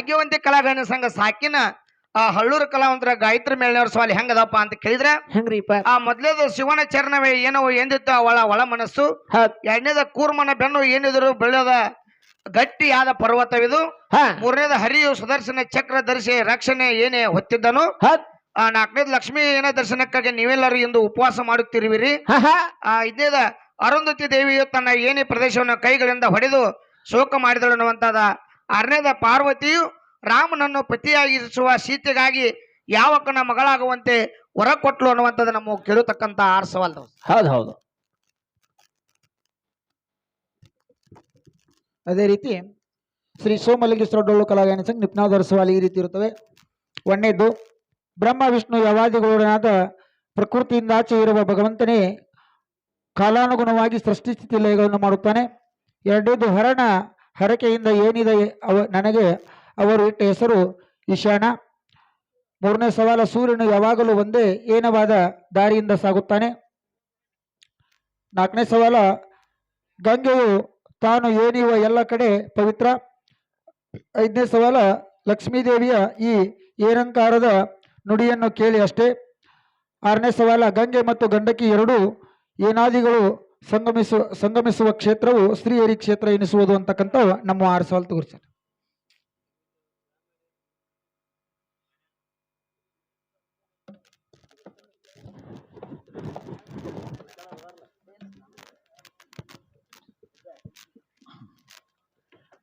ಭಾಗ್ಯವಂತಿ ಕಲಾಗಣ ಸಂಘ ಸಾಕಿನ ಆ ಹಳ್ಳೂರು ಕಲಾವಂತರ ಗಾಯತ್ರಿ ಮೇಳನವ್ರ ಸ್ವಾಲಿ ಹೆಂಗದಪ್ಪ ಅಂತ ಕೇಳಿದ್ರೆ ಹೆಂಗ್ರಿಪ್ಪ? ಆ ಮೊದ್ಲೇದು ಶಿವನ ಚರಣವೇ ಏನೋ ಎಂದಿತ್ತು ಅವಳ ಒಳ ಮನಸ್ಸು ಎರಡನೇದ ಕೂರ್ಮನ ಬೆನ್ನು ಏನಿದ್ರು ಬೆಳೆದ ಗಟ್ಟಿಯಾದ ಪರ್ವತವಿದು ಹಾ. ಮೂರನೇದ ಹರಿಯು ಸುದರ್ಶನ ಚಕ್ರ ಧರಿಸಿ ರಕ್ಷಣೆ ಏನೇ ಹೊತ್ತಿದ್ದನು ಆ ನಾಲ್ಕನೇದು ಲಕ್ಷ್ಮೀ ಏನ ದರ್ಶನಕ್ಕಾಗಿ ನೀವೆಲ್ಲರೂ ಇಂದು ಉಪವಾಸ ಮಾಡುತ್ತಿರುವಿರಿ. ಆ ಇದ್ನೇದ ಅರುಂಧತಿ ದೇವಿಯು ತನ್ನ ಏನೇ ಪ್ರದೇಶವನ್ನು ಕೈಗಳಿಂದ ಹೊಡೆದು ಶೋಕ ಮಾಡಿದಳು ಅನ್ನುವಂಥದ ಆರನೇದ ಪಾರ್ವತಿಯು ರಾಮನನ್ನು ಪತಿಯಾಗಿಸುವ ಸೀತೆಗಾಗಿ ಯಾವಕ್ಕನ ಮಗಳಾಗುವಂತೆ ಹೊರ ಕೊಟ್ಲು ಅನ್ನುವಂಥದ್ದು ನಮ್ಮ ಕೇಳತಕ್ಕಂತ ಆರ್ ಸವಾಲ್ ಹೌದು ಹೌದು. ಅದೇ ರೀತಿ ಶ್ರೀ ಸೋಮಲಿಂಗೇಶ್ವರ ಡೊಳ್ಳು ಕಲಾಗಾಯನ ಸಂಘ ನಿಪ್ನಾದರ ಸವಾಲು ಈ ರೀತಿ ಇರುತ್ತವೆ. ಒಂದನೇದ್ದು ಬ್ರಹ್ಮ ವಿಷ್ಣು ಯವಾದಿಗಳಾದ ಪ್ರಕೃತಿಯಿಂದ ಆಚೆ ಇರುವ ಭಗವಂತನೇ ಕಾಲಾನುಗುಣವಾಗಿ ಸೃಷ್ಟಿ ಸ್ಥಿತಿ ಲಯಗಳನ್ನು ಮಾಡುತ್ತಾನೆ. ಎರಡನೇದು ಹರಣ ಹರಕೆಯಿಂದ ಏನಿದೆ ಅವ, ನನಗೆ ಅವರು ಇಟ್ಟ ಹೆಸರು ಈಶಾನ. ಮೂರನೇ ಸವಾಲ, ಸೂರ್ಯನು ಯಾವಾಗಲೂ ಒಂದೇ ಏನವಾದ ದಾರಿಯಿಂದ ಸಾಗುತ್ತಾನೆ. ನಾಲ್ಕನೇ ಸವಾಲ, ಗಂಗೆಯು ತಾನು ಏನಿವ ಎಲ್ಲ ಕಡೆ ಪವಿತ್ರ. ಐದನೇ ಸವಾಲ, ಲಕ್ಷ್ಮೀದೇವಿಯ ಈ ಏರಂಕಾರದ ನುಡಿಯನ್ನು ಕೇಳಿ ಅಷ್ಟೇ. ಆರನೇ ಸವಾಲ, ಗಂಗೆ ಮತ್ತು ಗಂಡಕಿ ಎರಡೂ ಏನಾದಿಗಳು ಸಂಗಮಿಸುವ ಸಂಗಮಿಸುವ ಕ್ಷೇತ್ರವು ಸ್ತ್ರೀಯರಿ ಕ್ಷೇತ್ರ ಎನಿಸುವುದು ಅಂತಕ್ಕಂಥ ನಮ್ಮ ಆರು ಸವಾಲು ತೋರಿಸ್ತಾರೆ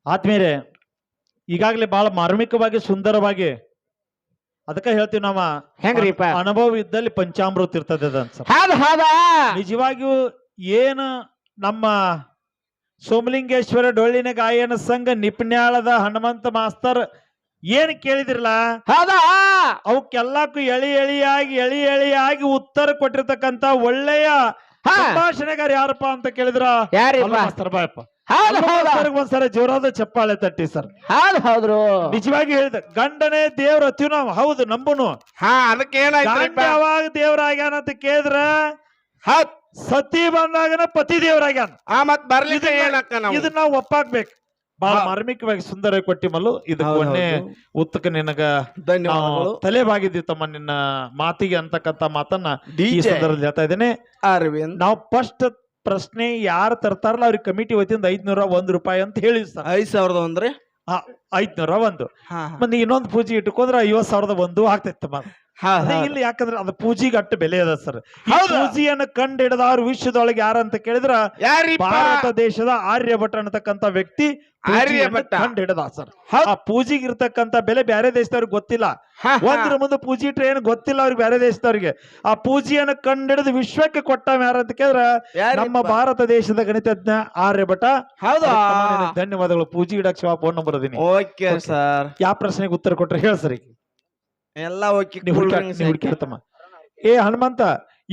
ಆತ್ಮೀಯರೇ ಈಗಾಗಲೇ ಬಹಳ ಮಾರ್ಮಿಕವಾಗಿ ಸುಂದರವಾಗಿ ಅದಕ್ಕೆ ಹೇಳ್ತೀವಿ ನಾವ ಹೆಂಗ್ರಿಪ್ಪ? ಅನ್- ಅನುಭವ ಇದ್ದಲ್ಲಿ ಪಂಚಾಮೃತ ಇರ್ತದೆ ಸರ್ ನಿಜವಾಗಿಯೂ ಏನು ನಮ್ಮ ಸೋಮಲಿಂಗೇಶ್ವರ ಡೊಳ್ಳಿನ ಗಾಯನ ಸಂಘ ನಿಪ್ನ್ಯಾಳದ ಹನುಮಂತ ಮಾಸ್ತರ್ ಏನ್ ಕೇಳಿದ್ರಲ್ಲ ಹೌದಾ? ಅವಕ್ಕೆಲ್ಲಕ್ಕೂ ಎಳಿ ಎಳಿಯಾಗಿ ಎಳಿ ಎಳಿಯಾಗಿ ಉತ್ತರ ಕೊಟ್ಟಿರ್ತಕ್ಕಂತ ಒಳ್ಳೆಯ ಹಾ. ಸಂಭಾಷಣೆಗಾರ ಯಾರಪ್ಪ ಅಂತ ಕೇಳಿದ್ರ? ಮಾಸ್ತರ್ ಬಾಯಪ್ಪ. ಒಂದ್ಸಲ ಜೋರಾದ ಚಪ್ಪಾಳೆ ತಟ್ಟಿ ಸರ್. ಹೌದು ಹೌದ್ರು ನಿಜವಾಗಿ ಹೇಳಿದ ಗಂಡನೇ ದೇವ್ರ ಅತ್ಯುನ ಹೌದು ನಂಬುನು. ಹಾ ಅದಕ್ಕೆ ಯಾವಾಗ ದೇವ್ರಾಗ್ಯಾನ ಅಂತ ಕೇಳಿದ್ರ? ಹೌದ್. ಸತಿ ಬಂದಾಗನ ಪತಿ ದೇವರಾಗ್ಯಾನ. ಆ ಮತ್ ಬರ್ಲಿಕ್ಕೆ ಇದನ್ನ- ನಾವು. ಒಪ್ಪಾಕ್ಬೇಕು. ಬಹಳ. ಮಾರ್ಮಿಕವಾಗಿ ಸುಂದರ ಕೊಟ್ಟಿ ಮಲ್ಲು ಇದಕ್ಕೆ ಹೌದು, ಒನ್ನೆ ಹೌದು. ಉತ್ತಕ ನಿನಗ ಧನ್ಯವಾದಗಳು. ತಲೆ ಬಾಗಿದ್ವಿ ತಮ್ಮ ನಿನ್ನ ಮಾತಿಗೆ ಅಂತಕ್ಕಂತ ಮಾತನ್ನ ಈ. ಸಂದರ್ಭದಲ್ಲಿ ಹೇಳ್ತಾ ಇದ್ದೇನೆ. ಅರವಿಂದ್. ನಾವು ಫಸ್ಟ್ ಪ್ರಶ್ನೆ ಯಾರು ತರ್ತಾರಲ್ಲ ಅವ್ರಿಗೆ ಕಮಿಟಿ ವತಿಯಿಂದ ಐದ್ನೂರ ಒಂದ್ ರೂಪಾಯಿ ಅಂತ ಹೇಳಿ ಸರ್. ಐದ್ ಸಾವಿರದ ಹ ಐದ್ನೂರ ಒಂದು. ಮತ್ತೆ ಇನ್ನೊಂದು ಪೂಜೆ ಇಟ್ಕೊಂಡ್ರೆ ಐವತ್ ಸಾವಿರದ ಒಂದು ಆಗ್ತೈತೆ ಮಾ ಹಾ ಅದೇ ಇಲ್ಲಿ ಯಾಕಂದ್ರೆ ಅದ್ ಪೂಜಿಗೆ ಅಟ್ಟು ಬೆಲೆ ಅದ ಸರ್. ಪೂಜಿಯನ್ನು ಕಂಡು ಹಿಡಿದವ್ರು ವಿಶ್ವದೊಳಗೆ ಯಾರಂತ ಕೇಳಿದ್ರ ಭಾರತ ದೇಶದ ಆರ್ಯಭಟ ಅನ್ನತಕ್ಕಂತ ವ್ಯಕ್ತಿ ಆರ್ಯಭಟ. ಕಂಡು ಹಿಡದ ಸರ್. ಆ ಪೂಜಿಗೆ ಇರ್ತಕ್ಕಂತ ಬೆಲೆ ಬೇರೆ ದೇಶದವ್ರಿಗೆ ಗೊತ್ತಿಲ್ಲ. ಒಂದ್ರ ಮುಂದೆ ಪೂಜಿ ಇಟ್ರೆ ಏನು ಗೊತ್ತಿಲ್ಲ ಅವ್ರಿಗೆ ಬೇರೆ ದೇಶದವ್ರಿಗೆ. ಆ ಪೂಜಿಯನ್ನು ಕಂಡು ಹಿಡಿದು ವಿಶ್ವಕ್ಕೆ ಕೊಟ್ಟ ಯಾರಂತ ಕೇಳಿದ್ರ ಯಾರಿಪ್ಪ? ನಮ್ಮ ಭಾರತ ದೇಶದ ಗಣಿತಜ್ಞ ಆರ್ಯಭಟ ಹೌದಾ? ಧನ್ಯವಾದಗಳು. ಪೂಜಿ ಇಡಕ್ ಶಿವ ಫೋನ್ ನಂಬರ್ ಅದೀನಿ. ಓಕೆ ಸರ್ ಯಾವ ಪ್ರಶ್ನೆಗೆ ಉತ್ತರ ಕೊಟ್ರೆ ಹೇಳ ಸರಿ ಎಲ್ಲ ಓಕೆ ಹುಡುಕಿರ್ತಮ್ಮ ಏ ಹನುಮಂತ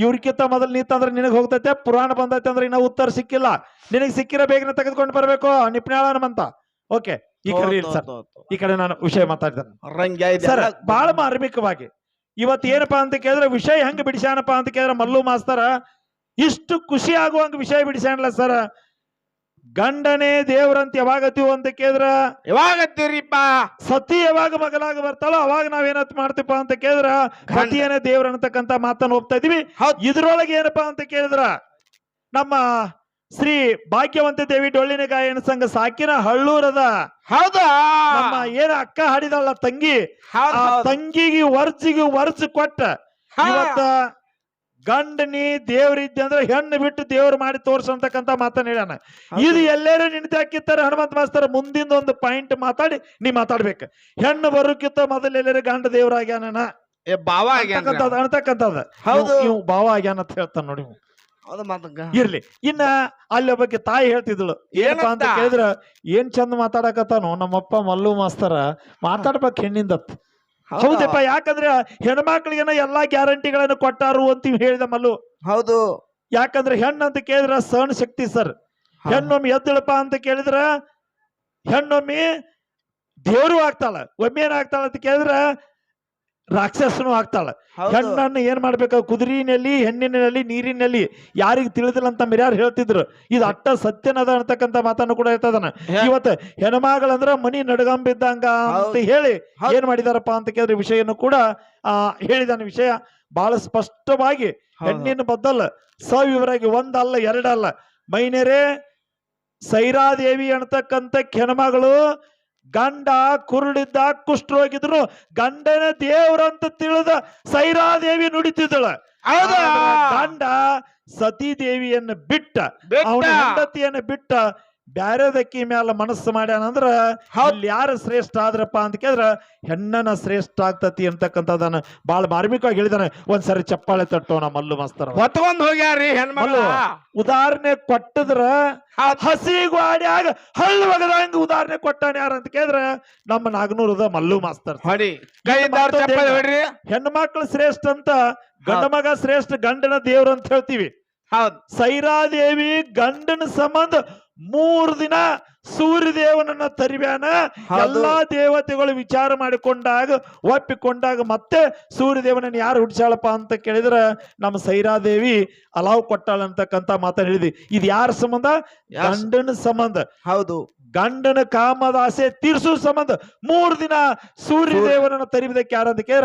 ಇವ್ರಿಗಿಂತ ಮೊದಲು ನೀತಂದ್ರೆ ನಿನಗೆ ಹೋಗ್ತೈತೆ? ಪುರಾಣ ಬಂದೈತೆ ಅಂದ್ರೆ ಇನ್ನ ಉತ್ತರ ಸಿಕ್ಕಿಲ್ಲ. ನಿನಗೆ ಸಿಕ್ಕಿರ ಬೇಗನೆ ತೆಗೆದುಕೊಂಡು ಬರ್ಬೇಕು ನಿಪ್ನಾಳ ಹನುಮಂತ. ಓಕೆ ಈ ಕಡೆ ಸರ್. ಈ ಕಡೆ ನಾನು ವಿಷಯ ಮಾತಾಡ್ತೇನೆ. ಸರ್ ಬಹಳ ಮಾರ್ಮಿಕವಾಗಿ. ಇವತ್ತು ಏನಪ್ಪಾ ಅಂತ ಕೇಳಿದ್ರೆ ವಿಷಯ ಹೆಂಗ್ ಬಿಡಿಸ್ಯಾನಪ್ಪ ಅಂತ ಕೇಳಿದ್ರೆ ಮಲ್ಲು ಮಾಸ್ತರ ಇಷ್ಟು ಖುಷಿ ಆಗುವಂಗ ವಿಷಯ ಬಿಡಿಸ್ಯಾನಲ್ಲ ಸರ್. ಗಂಡನೇ ದೇವ್ರಂತ ಯಾವಾಗತ್ತೀವ ಅಂತ ಕೇಳಿದ್ರ? ಯಾವಾಗ ಹತ್ತೀರಿಪ್ಪ ಸತಿ ಯಾವಾಗ ಮಗಲಾಗ ಬರ್ತಾಳೋ ಅವಾಗ ನಾವೇನತ್ ಮಾಡ್ತೀಪ ಅಂತ ಕೇಳಿದ್ರ? ಸತಿಯನೇ ದೇವ್ರ ಅನ್ನತಕ್ಕಂತ ಮಾತನ್ನ ಹೋಗ್ತಾ ಇದೀವಿ. ಇದ್ರೊಳಗೆ ಏನಪ್ಪಾ ಅಂತ ಕೇಳಿದ್ರ? ನಮ್ಮ ಶ್ರೀ ಭಾಗ್ಯವಂತ ದೇವಿ ಡೊಳ್ಳಿನ ಗಾಯನ ಸಂಘ ಸಾಕಿನ ಹಳ್ಳೂರದ ಹೌದಾ? ನಮ್ಮ ಏನ ಅಕ್ಕ ಹಾಡಿದಳ ತಂಗಿ? ತಂಗಿಗೆ ವರ್ಜಿಗೆ ವರ್ಜ್ ಕೊಟ್ಟ ಇವತ್ತ ಗಂಡನಿ ದೇವ್ರಿದ್ದೆ ಅಂದ್ರೆ ಹೆಣ್ಣು ಬಿಟ್ಟು ದೇವ್ರು ಮಾಡಿ ತೋರ್ಸಂತಕ್ಕಂತ ಮಾತನ್ನ ಹೇಳ್ಯಾನ ಇದು ಎಲ್ಲರೂ ನಿಂತು ಹಾಕಿರ್ತಾರೆ ಹನುಮಂತ ಮಾಸ್ತರ ಮುಂದಿಂದ ಒಂದು ಪಾಯಿಂಟ್ ಮಾತಾಡಿ ನೀ ಮಾತಾಡ್ಬೇಕು ಹೆಣ್ಣು ಬರೋಕ್ಕಿಂತ ಮೊದಲು ಎಲ್ಲರೂ ಗಂಡ ದೇವ್ರಾಗ್ಯಾನ ಭಾವ. ಅಂತಕ್ಕಂಥದ್ದು ಅಂತಕ್ಕಂಥದ್ದು ಹೌದು. ಇವ್- ಭಾವ ಆಗ್ಯಾನ ಅಂತ ಹೇಳ್ತಾನೆ ನೋಡಿ. ಇರ್ಲಿ ಇನ್ನ ಅಲ್ಲಿ ಒಬ್ಬಕ್ಕೆ ತಾಯಿ ಹೇಳ್ತಿದ್ಳು ಏನಪ್ಪ ಅಂತ? ಕೇಳಿದ್ರ ಏನ್ ಚಂದ ಮಾತಾಡಕತ್ತಾನು ನಮ್ಮಪ್ಪ ಮಲ್ಲು ಮಾಸ್ತರ ಮಾತಾಡ್ಬೇಕು ಹೆಣ್ಣಿಂದತ್ ಹೌದಾ? ಹೌದಪ್ಪ ಯಾಕಂದ್ರೆ ಹೆಣ್ಮಕ್ಳಿಗೆನ ಎಲ್ಲಾ ಗ್ಯಾರಂಟಿಗಳನ್ನು ಕೊಟ್ಟಾರು ಅಂತ ಹೇಳಿದ ಮಲ್ಲು. ಹೌದು. ಯಾಕಂದ್ರೆ ಹೆಣ್ಣು ಅಂತ ಕೇಳಿದ್ರ ಸಹನ ಶಕ್ತಿ ಸರ್. ಹೆಣ್ಣೊಮ್ಮೆ ಎದ್ದಳಪ್ಪ ಅಂತ ಕೇಳಿದ್ರ ಹೆಣ್ಣೊಮ್ಮೆ ದೇವರು ಆಗ್ತಾಳ ಒಮ್ಮೆ ಏನಾಗ್ತಾಳ ಅಂತ ಕೇಳಿದ್ರ ರಾಕ್ಷಸನು ಆಗ್ತಾಳ. ಹೆಣ್ಣನ್ನು ಏನ್ ಮಾಡ್ಬೇಕು? ಕುದುರಿನಲ್ಲಿ ಹೆಣ್ಣಿನಲ್ಲಿ ನೀರಿನಲ್ಲಿ ಯಾರಿಗೆ ತಿಳಿದಿಲ್ಲ ಅಂತ ಮಿರ್ಯಾರ್ ಹೇಳ್ತಿದ್ರು. ಇದು ಅಟ್ಟ ಸತ್ಯನದ ಅಂತಕ್ಕಂತ ಮಾತನ್ನು ಕೂಡ ಹೇಳ್ತದನ ಇವತ್ತು ಹೆಣ್ಮಗಳಂದ್ರ ಮನಿ ನಡಗಂಬಿದ್ದಂಗ ಅಂತ ಹೇಳಿ. ಏನ್ ಮಾಡಿದಾರಪ್ಪ ಅಂತ ಕೇಳಿದ್ರೆ ವಿಷಯನು ಕೂಡ ಆ ಹೇಳಿದಾನ ವಿಷಯ. ಬಹಳ ಸ್ಪಷ್ಟವಾಗಿ ಹೆಣ್ಣಿನ ಬದ್ದಲ್ಲ ಸವಿವರಾಗಿ ಒಂದಲ್ಲ ಎರಡಲ್ಲ ಮೈನೆರೆ ಸೈರಾದೇವಿ ಅಂತಕ್ಕಂಥ ಹೆಣ್ಮಗಳು ಗಂಡ ಕುರುಳಿದ್ದ ಕುಷ್ಠರೋಗಿದ್ರು ಗಂಡನ ದೇವ್ರಂತ ತಿಳಿದ ಸೈರಾದೇವಿ ನುಡಿತಿದ್ದಳ ಗಂಡ ಸತೀದೇವಿಯನ್ನು ಬಿಟ್ಟ. ಅವನ ಹೆಂಡತಿಯನ್ನು ಬಿಟ್ಟ ಬ್ಯಾರೆದಕ್ಕಿ ಮ್ಯಾಲ ಮನಸ್ಸು ಮಾಡ್ಯಾನಂದ್ರ ಅಂದ್ರ ಅಲ್ಲಿ ಯಾರು ಶ್ರೇಷ್ಠ ಆದ್ರಪ್ಪ ಅಂತ ಕೇಳಿದ್ರ ಹೆಣ್ಣನ ಶ್ರೇಷ್ಠ ಆಗ್ತತಿ ಅಂತಕ್ಕಂಥದನ್ನ ಬಾಳ ಮಾರ್ಮಿಕವಾಗಿ ಹೇಳಿದಾನೆ. ಒಂದ್ಸರಿ ಚಪ್ಪಾಳೆ ತಟ್ಟೋಣ ಮಲ್ಲು ಮಾಸ್ತರ ಹೊತ್ಕೊಂಡ್ ಹೋಗ್ಯಾರಿ ಹೆಣ್ಮಕ್ಳು ಮಲ್ಲು ಉದಾಹರಣೆ ಕೊಟ್ಟದ್ರ ಹಸಿ ಗ್ವಾಡ್ಯಾಗ ಹಳ್ಳು ಒಗದಂಗ ಉದಾಹರಣೆ ಕೊಟ್ಟಾನ ಯಾರ ಅಂತ ಕೇಳಿದ್ರ ನಮ್ಮ ನಾಗನೂರದ ಮಲ್ಲು ಮಾಸ್ತರ್. ಹೆಣ್ಮಕ್ಳು ಶ್ರೇಷ್ಠ ಅಂತ ಗಂಡ ಮಗ ಶ್ರೇಷ್ಠ ಗಂಡನ ದೇವ್ರು ಅಂತ ಹೇಳ್ತೀವಿ. ಸೈರಾದೇವಿ ಗಂಡನ ಸಂಬಂಧ ಮೂರು ದಿನ ಸೂರ್ಯ ದೇವನನ್ನ ತರಿಬ್ಯಾನ ಎಲ್ಲಾ ದೇವತೆಗಳು ವಿಚಾರ ಮಾಡಿಕೊಂಡಾಗ ಒಪ್ಪಿಕೊಂಡಾಗ ಮತ್ತೆ ಸೂರ್ಯ ದೇವನನ್ನ ಯಾರು ಹುಡ್ಸಾಳಪ್ಪ ಅಂತ ಕೇಳಿದ್ರ ನಮ್ಮ ಸೈರಾದೇವಿ ಅಲಾವ್ ಕೊಟ್ಟಾಳ ಅಂತಕ್ಕಂತ ಮಾತನ್ನ ಹೇಳಿದ್ವಿ ಇದು ಯಾರ ಸಂಬಂಧ? ಗಂಡನ ಸಂಬಂಧ. ಹೌದು. ಗಂಡನ ಕಾಮದಾಸೆ ತೀರ್ಸೋ ಸಂಬಂಧ. ಮೂರು ದಿನ ಸೂರ್ಯ- ದೇವನನ್ನ ತರಿಬದಕ್ಕೆ ಯಾರಂತ ಕೇಳ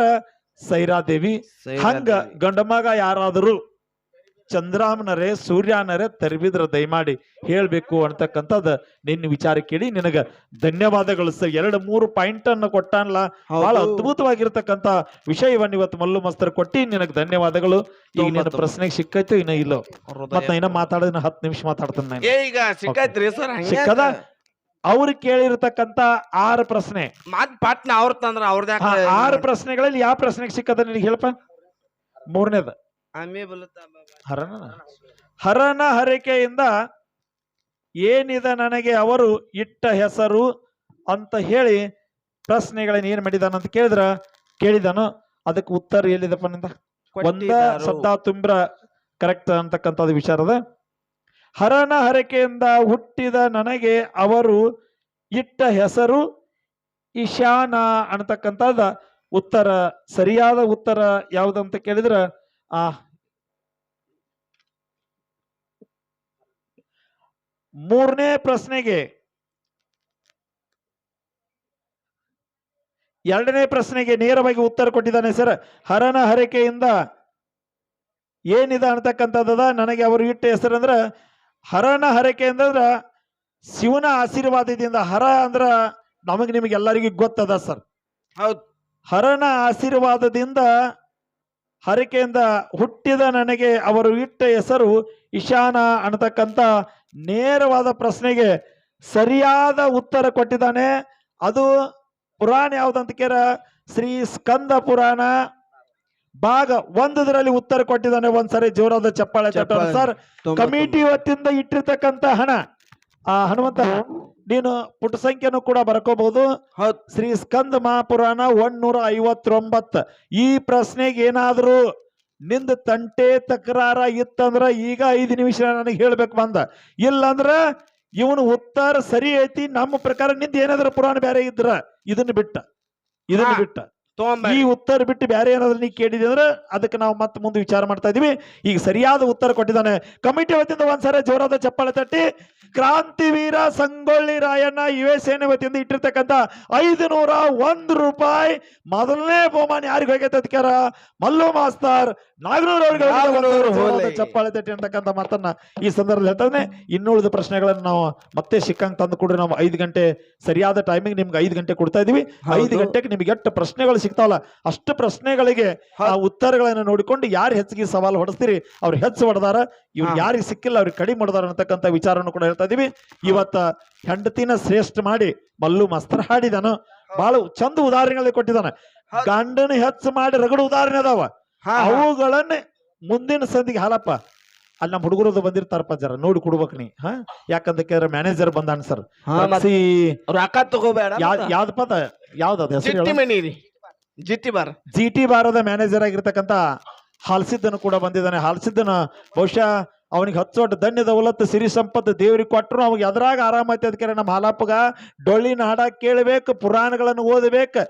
ಸೈರಾದೇವಿ. ಹಂಗ ಗಂಡ ಮಗ ಯಾರಾದರೂ ಚಂದ್ರಾಮನರೇ ಸೂರ್ಯನರೇ ತೆರವಿದ್ರ ದಯಮಾಡಿ ಹೇಳಬೇಕು ಅಂತಕ್ಕಂಥದ್ದು ನಿನ್ನ ವಿಚಾರ ಕೇಳಿ ನಿನಗ ಧನ್ಯವಾದಗಳು ಸರ್. ಎರಡು ಮೂರು ಪಾಯಿಂಟ್ ಅನ್ನು ಕೊಟ್ಟಾನಲ್ಲ? ಬಹಳ ಅದ್ಭುತವಾಗಿರ್ತಕ್ಕಂಥ ವಿಷಯವನ್ನು ಇವತ್ತು ಮಲ್ಲು ಮಸ್ತರ್ ಕೊಟ್ಟಿ ನಿನಗೆ ಧನ್ಯವಾದಗಳು. ಈಗ ನಿನ್ನ. ಪ್ರಶ್ನೆಗೆ ಸಿಕ್ಕೈತು ಇನ್ನ ಇಲ್ಲೋ? ಮತ್ತೆ ಇನ್ನ ಮಾತಾಡಿದ್ರೆ ಹತ್ತು ನಿಮಿಷ ಮಾತಾಡ್ತಾನೆ ನಾನು. ಏ ಈಗ ಸಿಕ್ಕೈತ್ರಿ ಸರ್ ಸಿಕ್ಕದ? ಅವ್ರು ಕೇಳಿರತಕ್ಕಂತ ಆರು ಪ್ರಶ್ನೆ. ಪಾಟ್ನ ಅವ್ರ ತಂದ್ರ ಆರು ಪ್ರಶ್ನೆಗಳಲ್ಲಿ ಯಾವ ಪ್ರಶ್ನೆಗೆ ಸಿಕ್ಕದ ನಿನಗೆ ಹೇಳಪ್ಪ? ಮೂರನೇದ. ಆಮೆ ಬಲುತ್ತಾ ಬಾಬಾ. ಹರನ ಹರನ ಹರಕೆಯಿಂದ ಏನಿದೆ ನನಗೆ ಅವರು ಇಟ್ಟ ಹೆಸರು ಅಂತ ಹೇಳಿ ಪ್ರಶ್ನೆಗಳನ್ನ ಏನ್ ಮಾಡಿದಾನ ಅಂತ ಕೇಳಿದ್ರ? ಕೇಳಿದಾನು. ಅದಕ್ಕೆ ಉತ್ತರ ಎಲ್ಲಿದಪ್ಪ ನಿಂದ? ಒಂದ. ಶಬ್ದ ತುಂಬ್ರ ಕರೆಕ್ಟ್ ಅಂತಕ್ಕಂಥದ್ದು ವಿಚಾರದ ಹರನ ಹರಕೆಯಿಂದ ಹುಟ್ಟಿದ ನನಗೆ ಅವರು ಇಟ್ಟ ಹೆಸರು ಈಶಾನ ಅನ್ನತಕ್ಕಂಥದ್ದು. ಉತ್ತರ ಸರಿಯಾದ ಉತ್ತರ ಯಾವುದಂತ ಕೇಳಿದ್ರ? ಮೂರನೇ ಪ್ರಶ್ನೆಗೆ. ಎರಡನೇ ಪ್ರಶ್ನೆಗೆ ನೇರವಾಗಿ ಉತ್ತರ ಕೊಟ್ಟಿದ್ದಾನೆ ಸರ್. ಹರನ ಹರಕೆಯಿಂದ ಏನಿದೆ ಅಂತಕ್ಕಂಥದ್ದದ ನನಗೆ ಅವರು ಇಟ್ಟ ಹೆಸರಂದ್ರೆ ಹರನ ಹರಕೆ ಅಂದ್ರೆ ಶಿವನ ಆಶೀರ್ವಾದದಿಂದ. ಹರ ಅಂದ್ರ ನಮಗೆ ನಿಮಗೆ ಎಲ್ಲರಿಗೂ ಗೊತ್ತದ ಸರ್. ಹೌದು. ಹರನ ಆಶೀರ್ವಾದದಿಂದ ಹರಕೆಯಿಂದ ಹುಟ್ಟಿದ ನನಗೆ ಅವರು ಇಟ್ಟ ಹೆಸರು ಇಶಾನ ಅನ್ನತಕ್ಕಂಥ ನೇರವಾದ ಪ್ರಶ್ನೆಗೆ ಸರಿಯಾದ ಉತ್ತರ ಕೊಟ್ಟಿದ್ದಾನೆ. ಅದು ಪುರಾಣ ಯಾವ್ದಂತ ಕೇರ? ಶ್ರೀ ಸ್ಕಂದ ಪುರಾಣ. ಭಾಗ ಒಂದರಲ್ಲಿ ಉತ್ತರ ಕೊಟ್ಟಿದ್ದಾನೆ ಒಂದ್ಸರಿ ಜೋರಾದ ಚಪ್ಪಾಳೆ ಸರ್. ಕಮಿಟಿ ವತಿಯಿಂದ ಇಟ್ಟಿರ್ತಕ್ಕಂಥ ಹಣ ಆ ಹನುಮಂತ ನೀನು ಪುಟ ಸಂಖ್ಯೆನೂ ಕೂಡ ಬರ್ಕೋಬಹುದು. ಹೌದ್. ಶ್ರೀ ಸ್ಕಂದ ಮಹಾಪುರಾಣ ಒಂದ್ನೂರ ಐವತ್ತೊಂಬತ್ತು ಈ ಪ್ರಶ್ನೆಗೆ ಏನಾದರೂ ನಿಂದ ತಂಟೆ ತಕರಾರ ಇತ್ತಂದ್ರ ಈಗ ಐದು ನಿಮಿಷ ನನಗೆ ಹೇಳ್ಬೇಕು ಬಂದ. ಇಲ್ಲಂದ್ರ ಇವನು ಉತ್ತರ ಸರಿ ಐತಿ ನಮ್ಮ ಪ್ರಕಾರ ನಿಂದ ಏನಾದ್ರು ಪುರಾಣ ಬೇರೆ ಇದ್ರ ಇದನ್ನ ಬಿಟ್ಟ. ಇದನ್ನ. ಬಿಟ್ಟ. ಈ ಉತ್ತರ ಬಿಟ್ಟು ಬೇರೆ ಏನಾದ್ರೂ ನೀ ಕೇಳಿದೆ ಅಂದ್ರೆ ಅದಕ್ಕೆ ನಾವು ಮತ್ತೆ ಮುಂದೆ ವಿಚಾರ ಮಾಡ್ತಾ ಇದೀವಿ. ಈಗ ಸರಿಯಾದ ಉತ್ತರ ಕೊಟ್ಟಿದ್ದಾನೆ. ಕಮಿಟಿ ವತಿಯಿಂದ ಒಂದ್ಸರಿ ಜೋರಾದ ಚಪ್ಪಾಳೆ ತಟ್ಟಿ. ಕ್ರಾಂತಿವೀರ ಸಂಗೊಳ್ಳಿ ರಾಯಣ್ಣ ಯುವ ಸೇನೆ ವತಿಯಿಂದ ಇಟ್ಟಿರ್ತಕ್ಕಂಥ ಐದು ನೂರ ಒಂದು ರೂಪಾಯಿ ಮೊದಲನೇ ಬಹುಮಾನ ಯಾರಿಗೆ ಹೋಗೈತೆ ಅದಕ್ಕಾರ ಮಲ್ಲು ಮಾಸ್ತರ್ ಅವ್ರಿಗೆ. ಚಪ್ಪಾಳೆ ತಟ್ಟಿ ಅಂತಕ್ಕಂಥ ಮಾತನ್ನ ಈ ಸಂದರ್ಭದಲ್ಲಿ ಹೇಳ್ತಾನೆ. ಇನ್ನುಳಿದ ಪ್ರಶ್ನೆಗಳನ್ನು ನಾವು ಮತ್ತೆ ಸಿಕ್ಕಂಗ್ ತಂದು ಕೊಡ್ರಿ. ನಾವು ಐದು ಗಂಟೆ ಸರಿಯಾದ ಟೈಮಿಂಗ್ ನಿಮ್ಗೆ ಐದು ಗಂಟೆ ಕೊಡ್ತಾ ಇದೀವಿ. ಐದು ಗಂಟೆಗೆ ನಿಮ್ಗೆ ಎಷ್ಟು ಪ್ರಶ್ನೆಗಳು ಸಿಗ್ತಾವಲ್ಲ ಅಷ್ಟು ಪ್ರಶ್ನೆಗಳಿಗೆ ಆ ಉತ್ತರಗಳನ್ನು ನೋಡಿಕೊಂಡು ಯಾರು ಹೆಚ್ಚಿಗೆ ಸವಾಲು ಹೊಡೆಸ್ತೀರಿ? ಅವ್ರು ಹೆಚ್ಚು ಹೊಡೆದಾರ ಇವ್ರು. ಯಾರಿಗೆ ಸಿಕ್ಕಿಲ್ಲ ಅವ್ರಿಗೆ ಕಡಿಮೆ ಹೊಡೆದಾರ ಅಂತಕ್ಕಂಥ ವಿಚಾರವನ್ನು ಕೂಡ ಹೇಳ್ತಾ ಇದೀವಿ ಇವತ್ತ ಹೆಂಡತಿನ ಶ್ರೇಷ್ಠ ಮಾಡಿ ಮಲ್ಲು ಮಸ್ತರ ಹಾಡಿದಾನು. ಬಹಳ ಚಂದ ಉದಾಹರಣೆಗಳಲ್ಲಿ ಕೊಟ್ಟಿದ್ದಾನೆ. ಗಂಡನ ಹೆಚ್ಚು ಮಾಡಿ ರಗಡು ಉದಾಹರಣೆ ಅದಾವ. ಅವುಗಳನ್ನ ಮುಂದಿನ ಸಂದಿಗೆ ಹಾಲಪ್ಪ ಅಲ್ಲಿ ನಮ್ಮ ಹುಡುಗರದು ಬಂದಿರ್ತಾರಪ್ಪ ಜರ ನೋಡಿ ಕೊಡ್ಬೇಕು ನೀ ಹಾ? ಯಾಕಂತ ಕೇಳಿದ್ರೆ ಮ್ಯಾನೇಜರ್ ಬಂದಾನ ಸರ್. ರೊಕ್ಕ ತಗೋಬೇಡ ಯಾವ್ದಪ್ಪ ಯಾವ್ದು ಪದ? ಯಾವ್ದದ ಹೆಸರು ರೀ. ಜಿಟ್ಟಿ ಬಾರ. ಜಿ ಟಿ ಬಾರದ ಮ್ಯಾನೇಜರ್ ಆಗಿರ್ತಕ್ಕಂತ ಹಾಲ್ಸಿದ್ದನು ಕೂಡ ಬಂದಿದ್ದಾನೆ. ಹಾಲ್ಸಿದ್ದನ ಬಹುಶಃ ಅವನಿಗೆ ಹಚ್ಚೋಟ ಧನ್ಯದ ಒಲತ್ತು ಸಿರಿ ಸಂಪತ್ತು ದೇವ್ರಿಗೆ ಕೊಟ್ಟರು ಅವಾಗ ಎದ್ರಾಗ ಆರಾಮೈತಿ ಅದಕ್ಕೆ ನಮ್ಮ ಹಾಲಪ್ಪಗ ಡೊಳ್ಳಿನ ಹಾಡ ಕೇಳಬೇಕು ಪುರಾಣಗಳನ್ನು ಓದಬೇಕು?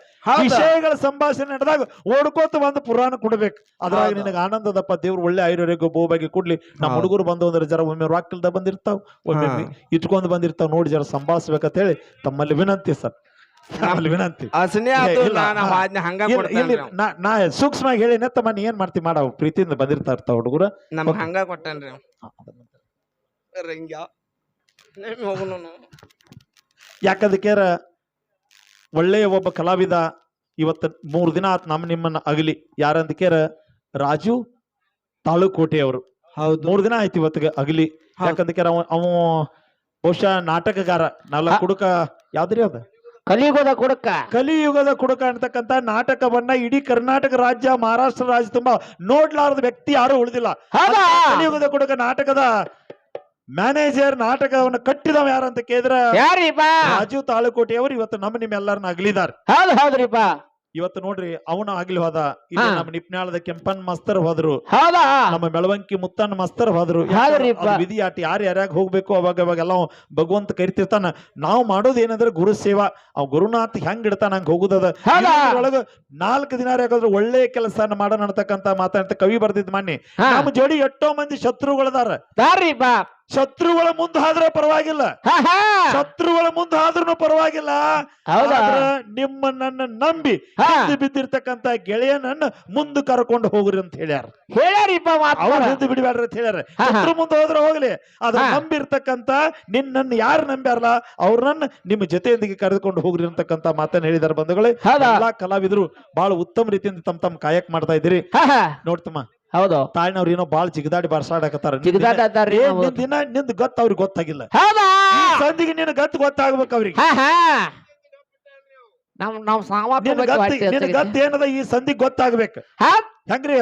ವಿಷಯಗಳ ಸಂಭಾಷಣೆ ನಡೆದಾಗ ಓಡ್ಕೋತ ಬಂದು ಪುರಾಣ ಕೊಡ್ಬೇಕು ಅದ್ರಾಗ. ನಿನಗೆ ಆನಂದದಪ್ಪ ದೇವ್ರು ಒಳ್ಳೆ ಐರೋರಿಗೆ ಬೋಬಾಗಿ ಕೊಡ್ಲಿ ನಮ್ಮ. ಹುಡುಗರು ಬಂದು ಅಂದ್ರೆ ಜರ ಒಮ್ಮೆ ರಾಕಿಲ್ದ ಬಂದಿರ್ತಾವ ಒಮ್ಮೆ ಇಟ್ಕೊಂಡು ಇಟ್ಕೊಂಡ್ ಬಂದಿರ್ತಾವ ನೋಡಿ ಜರ ಸಂಭಾಳಿಸ್ಬೇಕಂತ ಹೇಳಿ ತಮ್ಮಲ್ಲಿ ವಿನಂತಿ ಸರ್ ನಾ ಸೂಕ್ಷ್ಮವಾಗಿ ಹೇಳಿ ತಮ್ಮ ನೀ ಏನ್ ಮಾಡ್ತಿ ಮಾಡ ಪ್ರೀತಿಯಿಂದ ಬಂದಿರ್ತಾ ಇರ್ತಾವ ಹುಡುಗರು. ನಮ್ಗೆ. ಹಂಗ ಕೊಟ್ಟನ್ರಿ ರಂಗ್ಯ. ನೇಮಿ ಹೋಗುನು ನಾವು. ಯಾಕದಕ್ಕೆ ಒಳ್ಳೆಯ ಒಬ್ಬ ಕಲಾವಿದ ಇವತ್ತು ಮೂರು ದಿನ ಆತ್ ನಮ್ಮ ನಿಮ್ಮನ್ನ ಅಗಲಿ. ಯಾರಂದಕೇರ ರಾಜು ತಾಳುಕೋಟೆ ಅವರು. ಹೌದು. ಮೂರ್ ದಿನ ಆಯ್ತು ಇವತ್ತಿಗೆ ಅಗಲಿ. ಹೌದು. ಯಾಕಂದಕ್ಕೆ ಅವ ಬಹುಶಃ ನಾಟಕಗಾರ. ನಾಲ್ಕು ಹುಡುಕ ಕುಡುಕ ಯಾವ್ದ್ರಿ ಅದ ಕಲಿಯುಗದ ಕುಡುಕ. ಕಲಿಯುಗದ ಕುಡುಕ ಅಂತಕ್ಕಂತ ನಾಟಕವನ್ನ ಇಡೀ ಕರ್ನಾಟಕ ರಾಜ್ಯ ಮಹಾರಾಷ್ಟ್ರ ರಾಜ್ಯ ತುಂಬಾ ನೋಡ್ಲಾರದ ವ್ಯಕ್ತಿ ಯಾರು ಉಳಿದಿಲ್ಲ. ಹೌದಾ? ಕಲಿಯುಗದ ಕುಡುಕ ನಾಟಕದ ಮ್ಯಾನೇಜರ್ ನಾಟಕವನ್ನು ಕಟ್ಟಿದವ ಯಾರಂತ ಕೇಳಿದ್ರ ಯಾರಿಪ್ಪ? ರಾಜು ತಾಳುಕೋಟೆಯವರು ಇವತ್ತು ನಮ್ಮ ನಿಮ್ಮೆಲ್ಲರನ್ನ ಅಗಲಿದ್ದಾರೆ. ಹೌದು ಹೌದ್ರಿಪ್ಪ. ಇವತ್ತು ನೋಡ್ರಿ ಅವನ ಆಗಿಲ್ ಹೋದ ಇಲ್ಲಿ ಹಾ. ನಮ್ಮ ನಿಪ್ನಾಳದ ಕೆಂಪನ್ ಮಸ್ತರ್ ಹೋದ್ರು. ಹೌದಾ? ನಮ್ಮ ಬೆಳವಂಕಿ ಮುತ್ತನ್ ಮಸ್ತರ್ ಹೋದ್ರು. ಹೌದ್ರಿಪ್ಪ. ಅದು ವಿಧಿ ಆಟ ಯಾರು ಯಾರ್ಯಾಗ ಹೋಗ್ಬೇಕು ಅವಾಗ ಅವಾಗ ಎಲ್ಲ ಭಗವಂತ ಕರಿತಿರ್ತಾನ. ನಾವು ಮಾಡೋದು ಏನಂದ್ರೆ ಗುರು ಸೇವಾ. ಅವ್ ಗುರುನಾಥ್ ಹೆಂಗ್ ಇಡ್ತಾನ ಹಂಗ ಹೋಗುದದ ಹೌದಾ? ಒಳಗ ನಾಲ್ಕು ದಿನ ಯಾಕಂದ್ರೆ ಒಳ್ಳೆ ಕೆಲಸ ಮಾಡೋಣ ಅಂತಕ್ಕಂತ ಮಾತಾಡ್ತ ಕವಿ ಬರ್ದಿದ್ ಮಾನ್ಯ ನಮ್ ನಮ್ಮ ಜೋಡಿ ಎಷ್ಟೋ ಮಂದಿ ಶತ್ರುಗಳದಾರ. ಶತ್ರುಗಳ ಮುಂದೆ ಆದ್ರೆ ಪರವಾಗಿಲ್ಲ. ಶತ್ರುಗಳ ಮುಂದೆ ಆದ್ರೂ ಪರವಾಗಿಲ್ಲ? ಆದ್ರ ನಿಮ್ಮ ನನ್ನ ನಂಬಿ. ಹಿಂದೆ ಬಿದ್ದಿರ್ತಕ್ಕಂತ ಗೆಳೆಯನನ್ನ ಮುಂದೆ ಕರ್ಕೊಂಡು ಹೋಗ್ರಿ ಅಂತ ಹೇಳ್ಯಾರ. ಹೇಳ್ಯಾರಿಪ್ಪ ಅವ್ರ ಹಿಂದೆ ಬಿಡಬೇಡ್ರಿ ಅಂತ ಹೇಳ್ಯಾರ. ಶತ್ರು ಮುಂದೆ ಹೋದ್ರೆ ಹೋಗ್ಲಿ. ಅದ್ರ ಹಾ. ನಂಬಿರ್ತಕ್ಕಂತ ನಿನ್ನನ್ನು ಯಾರು ನಂಬ್ಯಾರಲ್ಲ ಅವ್ರನ್ನ ನಿಮ್ಮ ಜೊತೆಯೊಂದಿಗೆ ಕರೆದುಕೊಂಡು ಹೋಗ್ರಿ ಅಂತಕ್ಕಂತ ಮಾತನ್ನ ಹೇಳಿದಾರೆ ಬಂಧುಗಳೇ. ಎಲ್ಲಾ ಕಲಾವಿದರು ಬಹಳ ಉತ್ತಮ ರೀತಿಯಿಂದ ತಮ್ಮ ತಮ್ಮ ಕಾಯಕ್ ಮಾಡ್ತಾ ಇದ್ದೀರಿ. ನೋಡ್ತಮ್ಮ ಹೌದು. ತಾಯಿನವ್ರು ಏನೋ ಬಾಳ್ ಜಿಗದಾಡಿ ಬರ್ಸಾಡಕತ್ತಾರ ನಿನ್ ದಿನ- ನಾವು. ನಿಂದ್ ಗೊತ್ತ ಅವ್ರಿಗೆ ಗೊತ್ತಾಗಿಲ್ಲ. ಹೌದಾ? ಈ ಸಂದಿಗೆ ನಿನ್ ಗತ್ ಗೊತ್ತಾಗ್ಬೇಕು ಅವ್ರಿಗೆ. ಹಾ ಹಾ. ನಮ್ ನಾವ್ ನಿನ್ ಗತ್ ನಿನ್. ಗತ್ ಏನದ ಈ ಸಂದಿಗ್ ಗೊತ್ತಾಗ್ಬೇಕು. ಹಾ? ಹೆಂಗ್ರಿ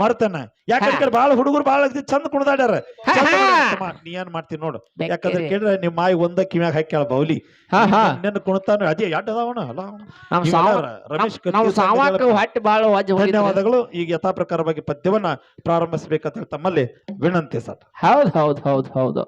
ಮರ್ತನ. ಯಾಕಂದ್ರೆ ಬಾಳ ಹುಡುಗರು ಬಾಳ ಚಂದ ಕುಣದಾಡ್ಯಾರ. ನೀ ಏನ್ ಮಾಡ್ತೀನಿ ನೋಡು. ಯಾಕಂದ್ರೆ ಕೇಳಿದ್ರೆ ನಿಮ್ಮ ಮಾಯಿ ಒಂದ ಕಿವ್ಯಾಗ ಹಾಕ್ಯಾಳ ಬೌಲಿ. ನಿನ್ನ ಕುಣಿತಾನ. ಅದೇ ಎಡ್ ಅದಾವಣ ರಮೇಶ್ ಧನ್ಯವಾದಗಳು. ಈಗ ಯಥಾ ಪ್ರಕಾರವಾಗಿ ಪದ್ಯವನ್ನ ಪ್ರಾರಂಭಿಸಬೇಕಂತ ತಮ್ಮಲ್ಲಿ ವಿನಂತಿ ಸರ್. ಹೌದ್ ಹೌದ್ ಹೌದ್ ಹೌದು.